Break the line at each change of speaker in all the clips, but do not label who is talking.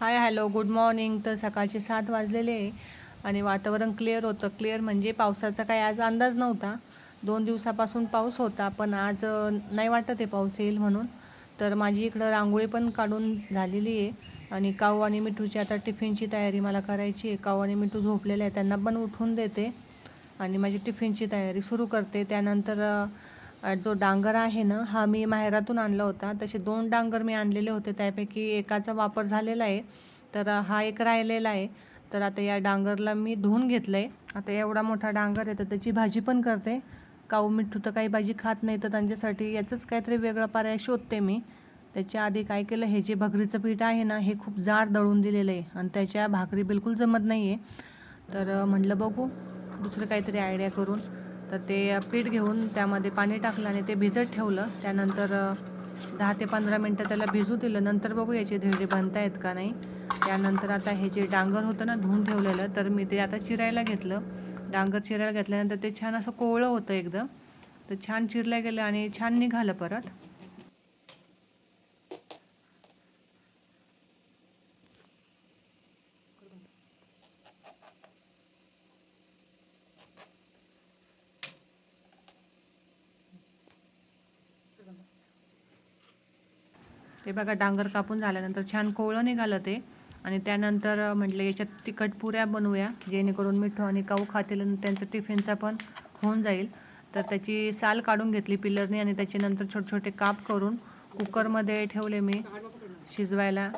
Hi hello good morning. तर सकाळचे सात वाजलेले आहे आणि वातावरण क्लिअर होतं. क्लिअर म्हणजे पावसाचा काही आज अंदाज नव्हता. दोन दिवसापासून पाऊस होता पण आज नाही वाटत आहे पाऊस येईल म्हणून. तर माझी इकडं रांगोळी पण काढून झालेली आहे आणि काऊ आणि मिठूची आता टिफिनची तयारी मला करायची आहे. काऊ आणि मिठू झोपलेले आहे त्यांना पण उठून देते आणि माझी टिफिनची तयारी सुरू करते. त्यानंतर जो डांगर आहे ना हा मी माहेरातून आणला होता. तसे दोन डांगर मी आणलेले होते. त्यापैकी एकाचा वापर झालेला आहे. तर हा एक राहिलेला आहे. तर आता या डांगरला मी धुवून घेतलं आहे आता एवढा मोठा डांगर आहे तर त्याची भाजी पण करते. काऊ मिठू तर काही भाजी खात नाही तर त्यांच्यासाठी याचंच काहीतरी वेगळा पर्याय शोधते मी. त्याच्या आधी काय केलं हे जे भगरीचं पीठ आहे ना हे खूप जाड दळून दिलेलं आहे. आणि त्याच्या भाकरी बिलकुल जमत नाही आहे तर म्हटलं बघू. दुसरं काहीतरी आयडिया करून. तर ते पीठ घेऊन त्यामध्ये पाणी टाकलं आणि ते भिजत ठेवलं. त्यानंतर दहा ते पंधरा मिनटं त्याला भिजू दिलं. नंतर बघू याचे धिरडे बनतायत का नाही. त्यानंतर आता हे जे डांगर होतं ना धुवून ठेवलेलं तर मी ते आता चिरायला घेतलं. डांगर चिरायला घेतल्यानंतर ते छान असं कोवळं होतं एकदम. तर छान चिरलं गेलं आणि छान निघालं परत. ते बघा डांगर कापून झाल्यानंतर छान कोवळं निघालं ते. आणि त्यानंतर म्हटलं याच्यात तिखट पुऱ्या बनवूया जेणेकरून मिठू आणि काऊ खातील आणि त्यांचं टिफिनचा पण होऊन जाईल. तर त्याची साल काढून घेतली पिलरने आणि त्याच्यानंतर छोटे छोटे काप करून कुकरमध्ये ठेवले मी शिजवायला.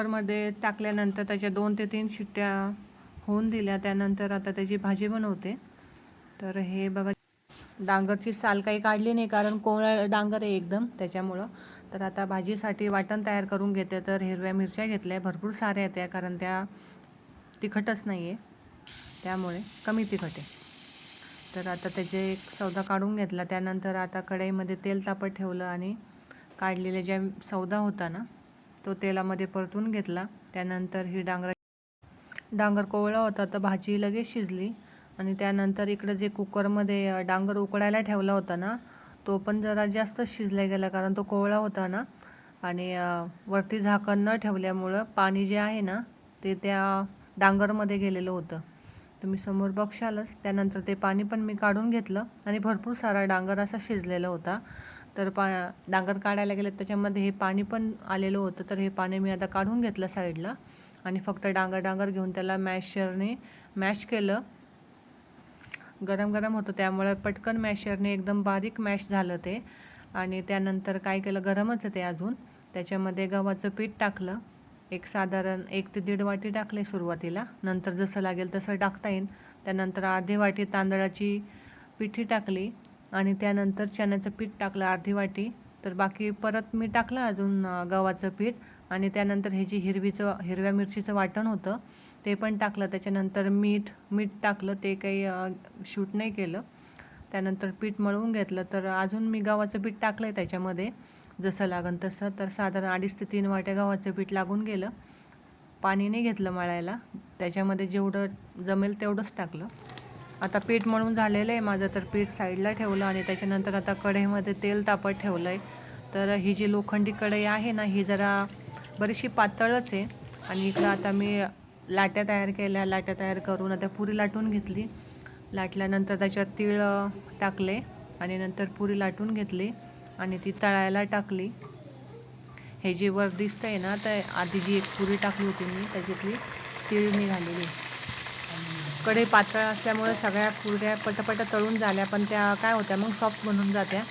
कुकरमध्ये टाकल्यानंतर त्याच्या दोन ते तीन शिट्ट्या होऊन दिल्या. त्यानंतर आता त्याची भाजी बनवते. तर हे बघा डांगरची साल काही काढली नाही कारण कोवळा डांगर आहे एकदम त्याच्यामुळं. तर आता भाजीसाठी वाटण तयार करून घेते. तर हिरव्या मिरच्या घेतल्या. भरपूर साऱ्या त्या कारण त्या तिखटच नाही आहे त्यामुळे कमी तिखट आहे. तर आता त्याचे एक सौदा काढून घेतला. त्यानंतर आता कढईमध्ये तेल तापत ठेवलं आणि काढलेले ज्या सौदा होता ना तो तेलामध्ये परतून घेतला. त्यानंतर ही डांगरा डांगर कोवळा होता तर भाजी लगेच शिजली. आणि त्यानंतर इकडं जे कुकरमध्ये डांगर उकडायला ठेवला होता ना तो पण जरा जास्त शिजला गेला कारण तो कोवळा होता ना. आणि वरती झाकण न ठेवल्यामुळं पाणी जे आहे ना ते त्या डांगरमध्ये गेलेलं होतं. तुम्ही समोर बघशालच. त्यानंतर ते पाणी पण मी काढून घेतलं आणि भरपूर सारा डांगर असा शिजलेला होता. तर पा डांगर काढायला गेलं त्याच्यामध्ये हे पाणी पण आलेलं होतं. तर हे पाणी मी आता काढून घेतलं साईडला. आणि फक्त डांगर डांगर घेऊन त्याला मॅशरने मॅश केलं. गरम गरम होतं त्यामुळे पटकन मॅशरने एकदम बारीक मॅश झालं ते. आणि त्यानंतर काय केलं गरमच ते अजून. त्याच्यामध्ये गव्हाचं पीठ टाकलं. एक साधारण एक ते दीड वाटी टाकले सुरुवातीला. नंतर जसं लागेल तसं टाकता येईल. त्यानंतर अर्धी वाटी तांदळाची पिठी टाकली. आणि त्यानंतर चण्याचं पीठ टाकलं अर्धी वाटी. तर बाकी परत मी टाकलं अजून गव्हाचं पीठ. आणि त्यानंतर हे जी हिरवीचं हिरव्या मिरचीचं वाटण होतं ते पण टाकलं. त्याच्यानंतर मीठ मीठ टाकलं. ते काही शूट नाही केलं. त्यानंतर पीठ मळवून घेतलं. तर अजून मी गव्हाचं पीठ टाकलं आहे त्याच्यामध्ये. जसं लागन तसं. तर साधारण अडीच ते तीन वाट्या गव्हाचं पीठ लागून गेलं. पाणी नाही घेतलं मळायला. त्याच्यामध्ये जेवढं जमेल तेवढंच टाकलं. आता पीठ म्हणून झालेलं आहे. माझं तर पीठ साईडला ठेवलं आणि त्याच्यानंतर आता कढईमध्ये तेल तापत ठेवलं आहे तर ही जी लोखंडी कढई आहे ना ही जरा बरीचशी पातळच आहे. आणि इकडं आता मी लाट्या तयार केल्या. लाट्या तयार करून आता पुरी लाटून घेतली. लाटल्यानंतर त्याच्यात तीळ टाकले आणि नंतर पुरी लाटून घेतली आणि ती तळायला टाकली. हे जे वर दिसतं आहे ना तर आधी जी एक पुरी टाकली होती मी त्याच्यातली तीळ निघालेली. कडे पातळ असल्यामुळे सगळ्या पुऱ्या पटपट तळून झाल्या पण त्या काय होत्या मग सॉफ्ट बनून जात्या.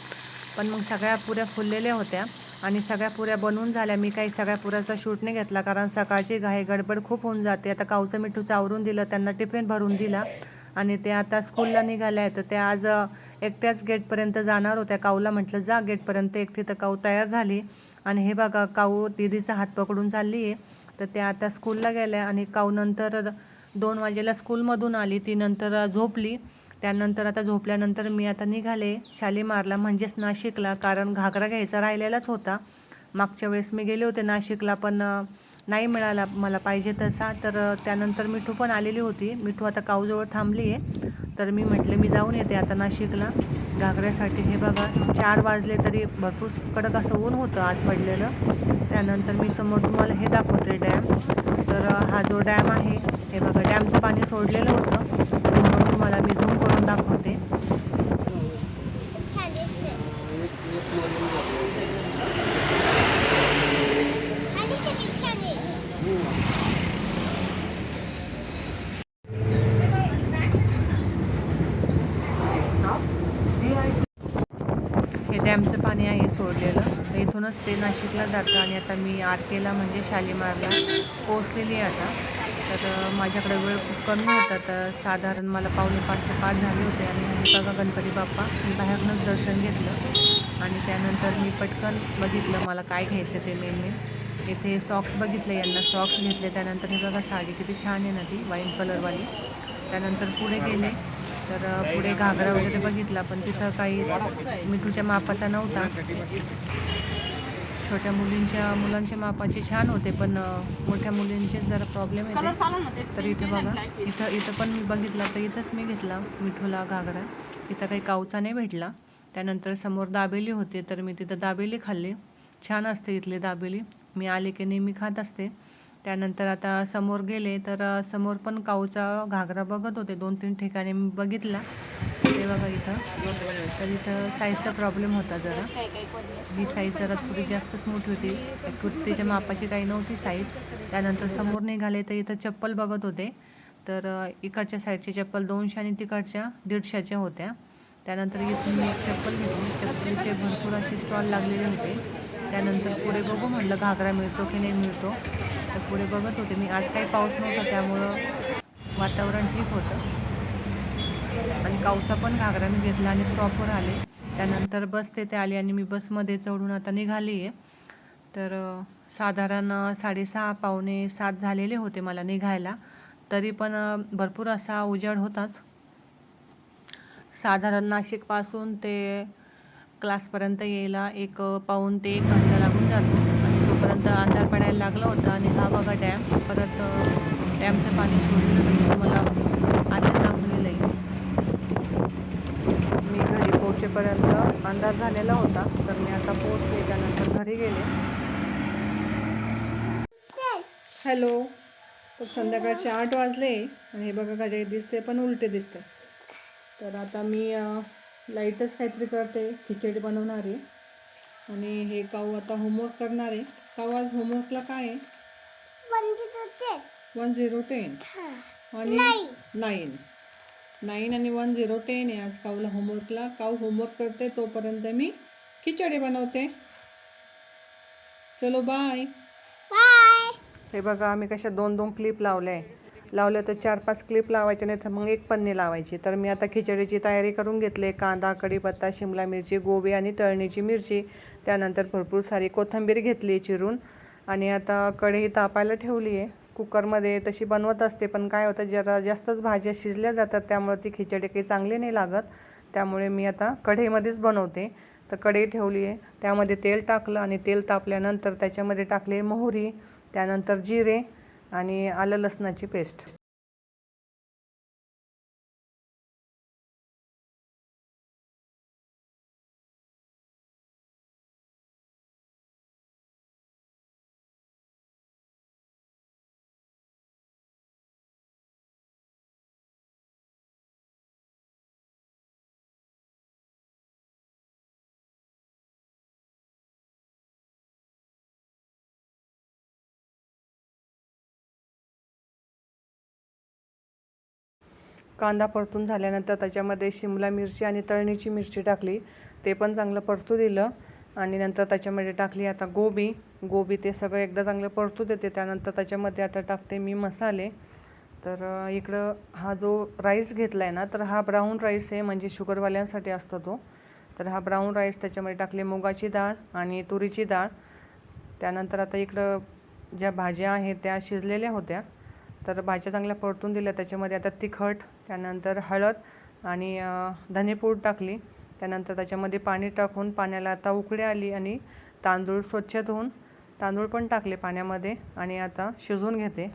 पण मग सगळ्या पुऱ्या फुललेल्या होत्या आणि सगळ्या पुऱ्या बनवून झाल्या. मी काही सगळ्या पुऱ्याचा शूट नाही घेतला कारण सकाळची घाई गडबड खूप होऊन जाते. आता काऊचं मिठू चावरून दिलं त्यांना टिफिन भरून दिला आणि ते आता स्कूलला निघाले आहेत. तर त्या आज एकट्याच गेटपर्यंत जाणार होत्या. काऊला म्हटलं जा गेटपर्यंत एकटी तर काऊ तयार झाली. आणि हे बघा काऊ दीदीचा हात पकडून चालली आहे तर त्या आता स्कूलला गेल्या आणि काऊ नंतर दोन वाजेला स्कूलमधून आली ती नंतर झोपली. त्यानंतर आता झोपल्यानंतर मी आता निघाले शालीमारला म्हणजेच नाशिकला कारण घागरा घ्यायचा राहिलेलाच होता. मागच्या वेळेस मी गेले होते नाशिकला पण नाही मिळाला मला पाहिजे तसा. तर त्यानंतर मिठू पण आलेली होती. मिठू आता काऊजवळ थांबली आहे तर मी म्हटले मी जाऊन येते आता नाशिकला. घागऱ्यासाठी हे बघा चार वाजले तरी भरपूर कडक असं ऊन होतं आज पडलेलं. त्यानंतर मी समोर तुम्हाला हे दाखवते डॅम. तर हा जो डॅम आहे हे बघा डॅमचं पाणी सोडलेलं होतं. समोरून तुम्हाला मी झूम करून दाखवते. हे डॅमचं पाणी आहे सोडलेलं. तर इथूनच ते नाशिकला जातं आणि आता मी आर केला म्हणजे शालीमारला पोचलेली आहे आता. तर माझ्याकडे वेळ खूप कमी होता. तर साधारण मला पावणे पाच ते पाच झाले होते आणि मी बघा गणपती बाप्पा मी बाहेरूनच दर्शन घेतलं. आणि त्यानंतर मी पटकन बघितलं मला काय घ्यायचं ते मेन. मेन इथे सॉक्स बघितले यांना सॉक्स घेतले. त्यानंतर हे बघा साडी किती छान आहे ना ती वाईन कलरवाली त्यानंतर पुढे गेले. तर पुढे घागरा वगैरे बघितला पण तिथं काही मिठूच्या मापाचा नव्हता. छोट्या मुलींच्या मुलांच्या मापाचे छान होते पण मोठ्या मुलींचे जरा प्रॉब्लेम येते. तर इथे बघा इथं इथं पण मी बघितला तर इथंच मी घेतला मिठूला घागरा. इथं काही कावचा नाही भेटला. त्यानंतर समोर दाबेली होते तर मी तिथं दाबेली खाल्ली. छान असते इथली दाबेली. मी आले की नेहमी खात असते. त्यानंतर आता समोर गेले तर समोर पण काऊचा घागरा बघत होते. दोन तीन ठिकाणी मी बघितला. ते बघा इथं. तर इथं साईजचा प्रॉब्लेम होता जरा. ही साईज जरा थोडी जास्तच मोठी होती. कुर्तीच्या मापाची काही नव्हती साईज. त्यानंतर समोर निघाले तर इथं चप्पल बघत होते. तर इकडच्या साईडची चप्पल दोनशे आणि तिकडच्या दीडशेच्या होत्या. त्यानंतर इथून मी एक चप्पल घेतली. चप्पलचे भरपूर असे स्टॉल लागलेले होते. त्यानंतर पुढे बघू म्हटलं घागरा मिळतो की नाही मिळतो. तर पुढे बघत होते. मी आज काही पाऊस नव्हता त्यामुळं वातावरण ठीक होतं. आणि काऊचा पण घागरा मी घेतला आणि स्टॉपवर आले. त्यानंतर बस तेथे आली आणि मी बसमध्ये चढून आता निघाली आहे तर साधारण साडेसहा पावणे सात झालेले होते मला निघायला. तरी पण भरपूर असा उजाड होताच. साधारण नाशिकपासून ते क्लासपर्यंत यायला एक पाऊन ते एक घंटा लागून जातो. परत अंधार पडायला लागला होता आणि हा बघा डॅम परत डॅमचं पाणी सोडलं म्हणजे तुम्हाला आधी दाखवलेलं आहे. मी घरी पोहोचेपर्यंत अंधार झालेला होता तर मी आता पोहोचले त्यानंतर घरी गेले. हॅलो तर संध्याकाळचे आठ वाजले आणि हे बघा काय दिसते पण उलटे दिसते. तर आता मी लाईटच काहीतरी करते खिचडी बनवणार. आहे आणि हे काऊ आता होमवर्क करणार आहे. आज होमवर्कला काय आहे? वन झिरो टेन आणि नाईन नाईन आणि वन झिरो टेन आहे आज काऊला होमवर्कला काऊ होमवर्क करते तोपर्यंत मी खिचडी बनवते. चलो बाय
बाय
हे बघा आम्ही कशा दोन दोन क्लिप लावल्या लावलं तर चार पाच क्लिप लावायचे नाही तर मग एक पन्नी लावायची. तर मी आता खिचडीची तयारी करून घेतली. कांदा कढीपत्ता शिमला मिरची गोबी आणि तळणीची मिरची. त्यानंतर भरपूर सारी कोथिंबीर घेतली चिरून. आणि आता कढई तापायला ठेवली आहे. कुकरमध्ये तशी बनवत असते पण काय होतं जरा जास्तच भाज्या शिजल्या जातात त्यामुळे ती खिचडी काही चांगली नाही लागत. त्यामुळे मी आता कढईमध्येच बनवते. तर कढई ठेवली आहे. त्यामध्ये तेल टाकलं आणि तेल तापल्यानंतर त्याच्यामध्ये टाकले मोहरी. त्यानंतर जिरे. आणि आलं लसणाची पेस्ट. कांदा परतून झाल्यानंतर त्याच्यामध्ये शिमला मिरची आणि तळणीची मिरची टाकली. ते पण चांगलं परतू दिलं आणि नंतर त्याच्यामध्ये टाकली आता गोबी. गोबी ते सगळं एकदा चांगलं परतू देते. त्यानंतर त्याच्यामध्ये आता टाकते मी मसाले. तर इकडं हा जो राईस घेतला आहे ना तर हा ब्राऊन राईस आहे म्हणजे शुगरवाल्यांसाठी असतो तो. तर हा ब्राऊन राईस त्याच्यामध्ये टाकले मुगाची डाळ आणि तुरीची डाळ. त्यानंतर आता इकडं ज्या भाज्या आहेत त्या शिजलेल्या होत्या. तर भाज्या चांगल्या परतून दिल्या त्याच्यामध्ये आता तिखट त्यानंतर हळद आणि धनेपूड टाकली. त्यानंतर त्याच्यामध्ये पाणी टाकून पाण्याला आता उकडे आली आणि तांदूळ स्वच्छ धुवून तांदूळ पण टाकले पाण्यामध्ये आणि आता शिजवून घेते.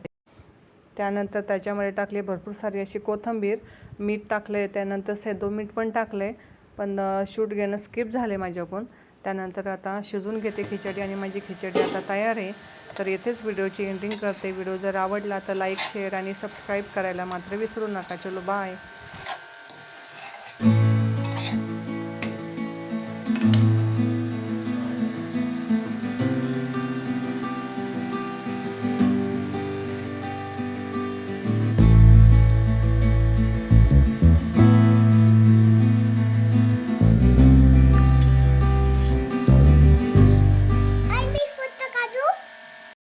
त्यानंतर त्याच्यामध्ये टाकली भरपूर सारी अशी कोथिंबीर मीठ टाकले त्यानंतर सेदो मीठ पण टाकले पण शूट घेणं स्किप झाले माझ्याकडून. त्यानंतर आता शिजून घेते खिचडी आणि माझी खिचडी आता तयार आहे. तर येथेच व्हिडिओची एंडिंग करते. व्हिडिओ जर आवडला तर लाईक शेअर आणि सबस्क्राईब करायला मात्र विसरू नका. चलो बाय